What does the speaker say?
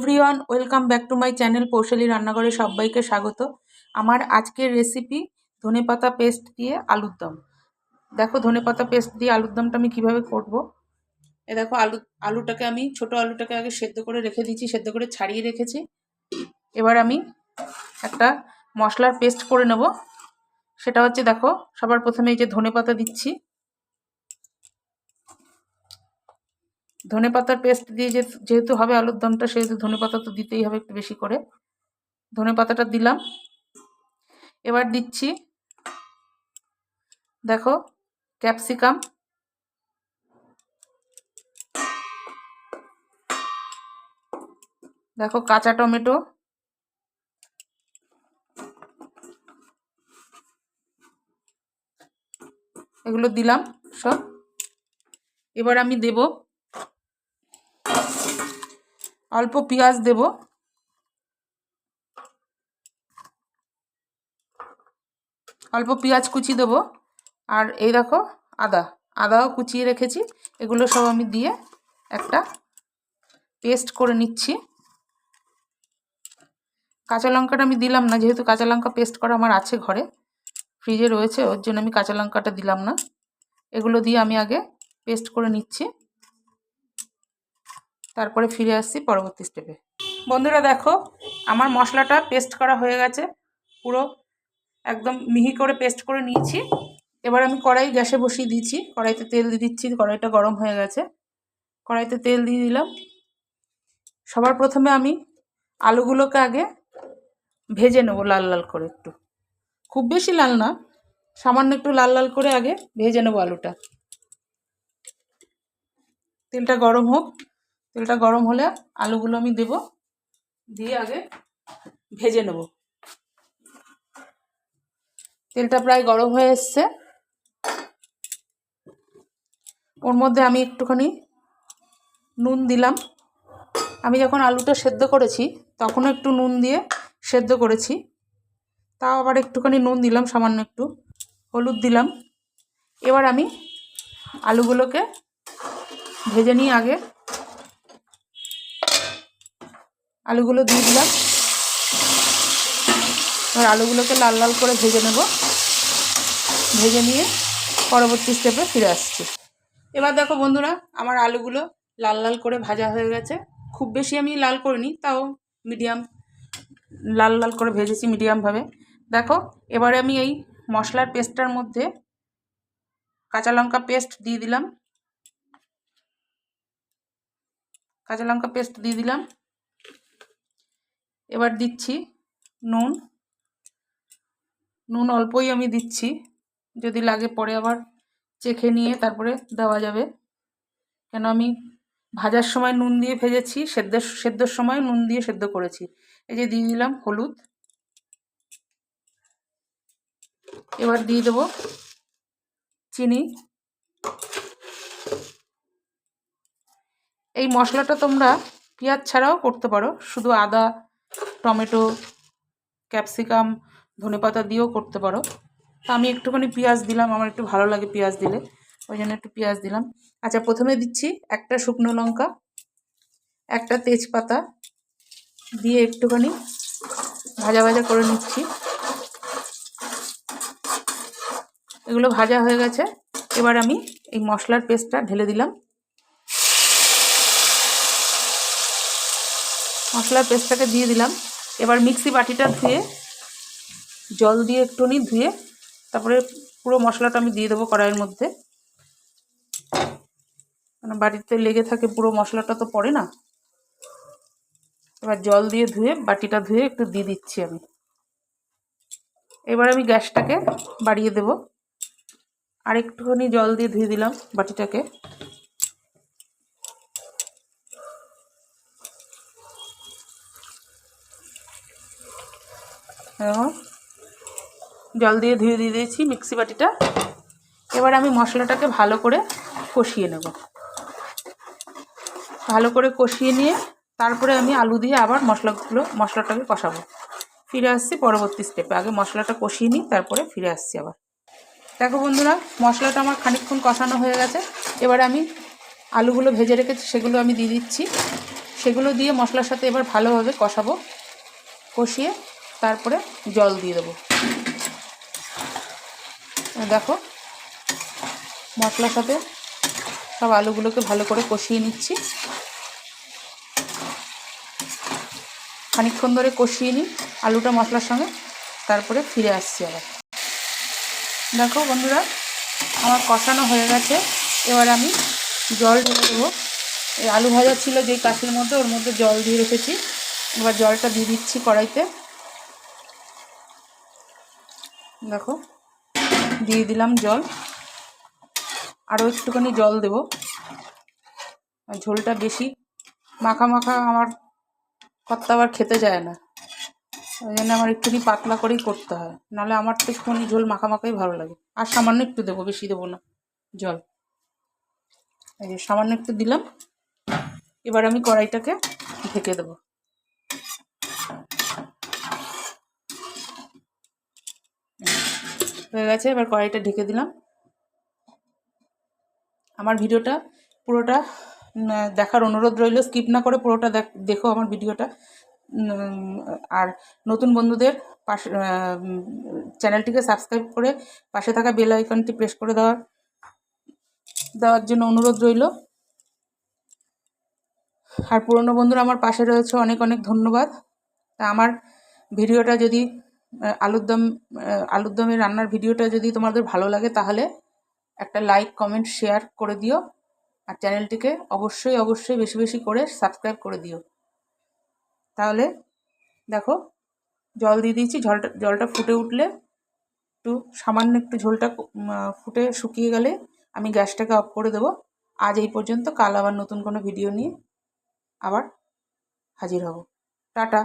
Everyone welcome back to my channel কৌশলী রান্নাঘরে সবাইকে স্বাগত। আমার আজকের রেসিপি ধনেপাতা পেস্ট দিয়ে আলুর দম। দেখো ধনেপাতা পেস্ট দিয়ে আলুর দমটা আমি কীভাবে করব? এ দেখো, আলু, আলুটাকে আমি, ছোট আলুটাকে আগে সেদ্ধ করে রেখে দিয়েছি সেদ্ধ করে ছাড়িয়ে রেখেছি। এবার আমি একটা মশলার পেস্ট করে নেব। সেটা হচ্ছে, দেখো, সবার প্রথমে এই যে ধনেপাতা দিচ্ছি। ধনে পাতার পেস্ট দিয়ে যেহেতু হবে আলুর দমটা, সেহেতু ধনে পাতা তো দিতেই হবে একটু বেশি করে। ধনে পাতাটা দিলাম। এবার দিচ্ছি, দেখো, ক্যাপসিকাম। দেখো, কাঁচা টমেটো। এগুলো দিলাম সব। এবার আমি দেব অল্প পেঁয়াজ দেব। অল্প পেঁয়াজ কুচি দেবো। আর এই দেখো আদা, আদাও কুচিয়ে রেখেছি। এগুলো সব আমি দিয়ে একটা পেস্ট করে নিচ্ছি। কাঁচা লঙ্কাটা আমি দিলাম না, যেহেতু কাঁচা লঙ্কা পেস্ট করা আমার আছে ঘরে, ফ্রিজে রয়েছে, ওর জন্য আমি কাঁচা লঙ্কাটা দিলাম না। এগুলো দিয়ে আমি আগে পেস্ট করে নিচ্ছি। তারপরে ফিরে আসছি পরবর্তী স্টেপে বন্ধুরা দেখো, আমার মশলাটা পেস্ট করা হয়ে গেছে। পুরো একদম মিহি করে পেস্ট করে নিয়েছি। এবার আমি কড়াই গ্যাসে বসিয়ে দিয়েছি। কড়াইতে তেল দিয়ে দিচ্ছি, কড়াইটা গরম হয়ে গেছে। কড়াইতে তেল দিয়ে দিলাম। সবার প্রথমে আমি আলুগুলোকে আগে ভেজে নেব লাল লাল করে একটু। খুব বেশি লাল না, সামান্য একটু লাল লাল করে আগে ভেজে নেব আলুটা। তেলটা গরম হোক। তেলটা গরম হলে আলুগুলো আমি দেব। দিয়ে আগে ভেজে নেব। তেলটা প্রায় গরম হয়ে এসছে। ওর মধ্যে আমি একটুখানি নুন দিলাম। আমি যখন আলুটা সেদ্ধ করেছি, তখনও একটু নুন দিয়ে সেদ্ধ করেছি। তাও আবার একটুখানি নুন দিলাম, সামান্য একটু হলুদ দিলাম। এবার আমি আলুগুলোকে ভেজে নিয়ে আগে আলুগুলো দিয়ে দিলাম। এবার আলুগুলোকে লাল লাল করে ভেজে নেব। ভেজে নিয়ে পরবর্তী স্টেপে ফিরে আসছি। এবার দেখো বন্ধুরা, আমার আলুগুলো লাল লাল করে ভাজা হয়ে গেছে। খুব বেশি আমি লাল করিনি, তাও মিডিয়াম লাল লাল করে ভেজেছি মিডিয়ামভাবে দেখো, এবারে আমি এই মশলার পেস্টটার মধ্যে কাঁচা লঙ্কা পেস্ট দিয়ে দিলাম। কাঁচা লঙ্কা পেস্ট দিয়ে দিলাম। এবার দিচ্ছি নুন। নুন অল্পই আমি দিচ্ছি। যদি লাগে পরে আবার চেখে নিয়ে তারপরে দেওয়া যাবে। কেন আমি ভাজার সময় নুন দিয়ে ভেজেছি, সেদ্ধ, সেদ্ধর সময় নুন দিয়ে সেদ্ধ করেছি। এই যে দিয়ে দিলাম হলুদ। এবার দিয়ে দেবো চিনি। এই মশলাটা তোমরা পেঁয়াজ ছাড়াও করতে পারো। শুধু আদা টমেটো, ক্যাপসিকাম ধনেপাতা দিয়েও করতে পারো। তা আমি একটুখানি পেঁয়াজ দিলাম, আমার একটু ভালো লাগে পেঁয়াজ দিলে, ওই জন্য একটু পেঁয়াজ দিলাম। আচ্ছা প্রথমে দিচ্ছি একটা শুকনো লঙ্কা, একটা তেজপাতা দিয়ে একটুখানি ভাজা ভাজা করে নিচ্ছি। এগুলো ভাজা হয়ে গেছে, এবার আমি এই মশলার পেস্টটা ঢেলে দিলাম। মশলার পেস্টটাকে দিয়ে দিলাম। এবার মিক্সি বাটিটা ধুয়ে, জল দিয়ে একটুনি ধুয়ে, তারপরে পুরো মশলাটা আমি দিয়ে দেবো কড়াইয়ের মধ্যে। মানে বাটিতে লেগে থাকে পুরো মশলাটা তো পড়ে না। এবার জল দিয়ে ধুয়ে বাটিটা ধুয়ে একটু দিয়ে দিচ্ছি আমি। এবার আমি গ্যাসটাকে বাড়িয়ে দেব। আর একটুখানি জল দিয়ে ধুয়ে দিলাম বাটিটাকে। জল দিয়ে ধুয়ে দিয়ে দিয়েছি মিক্সি বাটিটা। এবার আমি মশলাটাকে ভালো করে কষিয়ে নেব। ভালো করে কষিয়ে নিয়ে তারপরে আমি আলু দিয়ে আবার মশলাগুলো, মশলাটাকে কষাবো। ফিরে আসছি পরবর্তী স্টেপে আগে মশলাটা কষিয়ে নিই, তারপরে ফিরে আসছি আবার। দেখো বন্ধুরা, মশলাটা আমার খানিকক্ষণ কষানো হয়ে গেছে। এবার আমি আলুগুলো ভেজে রেখেছি, সেগুলো আমি দিয়ে দিচ্ছি। সেগুলো দিয়ে মশলার সাথে এবার ভালোভাবে কষাবো। কষিয়ে তারপরে জল দিয়ে দেবো। দেখো, মশলার সাথে সব আলুগুলোকে ভালো করে কষিয়ে নিচ্ছি। খানিকক্ষণ ধরে কষিয়ে নিই, আলুটা মশলার সঙ্গে, তারপরে ফিরে আসছি আবার। দেখো বন্ধুরা, আমার কষানো হয়ে গেছে। এবার আমি জল ঢেলে দেবো। আলু ভাজা ছিল যেই কাশির মধ্যে, ওর মধ্যে জল দিয়ে রেখেছি। এবার জলটা দিয়ে দিচ্ছি কড়াইতে। দেখো, দিয়ে দিলাম জল। আরও একটুখানি জল দেব। ঝোলটা বেশি। মাখা মাখা আমার কর্তা আবার খেতে যায় না। ওই জন্য আমার একটুখানি পাতলা করেই করতে হয়। নাহলে আমার তো একটুখানি ঝোল মাখা মাখাই ভালো লাগে। আর সামান্য একটু দেবো, বেশি দেবো না, জল। এই যে সামান্য একটু দিলাম। এবার আমি কড়াইটাকে ঢেকে দেবো। হয়ে গেছে, এবার কড়াইটা ঢেকে দিলাম। আমার ভিডিওটা পুরোটা দেখার অনুরোধ রইল, স্কিপ না করে পুরোটা দেখ- আমার ভিডিওটা। আর নতুন বন্ধুদের পাশে চ্যানেলটিকে সাবস্ক্রাইব করে পাশে থাকা বেল আইকনটি প্রেস করে দেওয়ার দেওয়ার জন্য অনুরোধ রইল। আর পুরনো বন্ধুরা আমার পাশে রয়েছে, অনেক অনেক ধন্যবাদ। তা আমার ভিডিওটা যদি আলুর দম আলুর দমের রান্নার ভিডিওটা যদি তোমাদের ভালো লাগে তাহলে একটা লাইক কমেন্ট শেয়ার করে দিও। আর চ্যানেলটিকে অবশ্যই অবশ্যই বেশি বেশি করে সাবস্ক্রাইব করে দিও। তাহলে দেখো, জল দিয়ে দিয়েছি জলটা জলটা ফুটে উঠলে একটু সামান্য একটু ঝোলটা ফুটে শুকিয়ে গেলে আমি গ্যাসটাকে অফ করে দেবো। আজ এই পর্যন্ত, কাল আবার নতুন কোনো ভিডিও নিয়ে আবার হাজির হব। টাটা।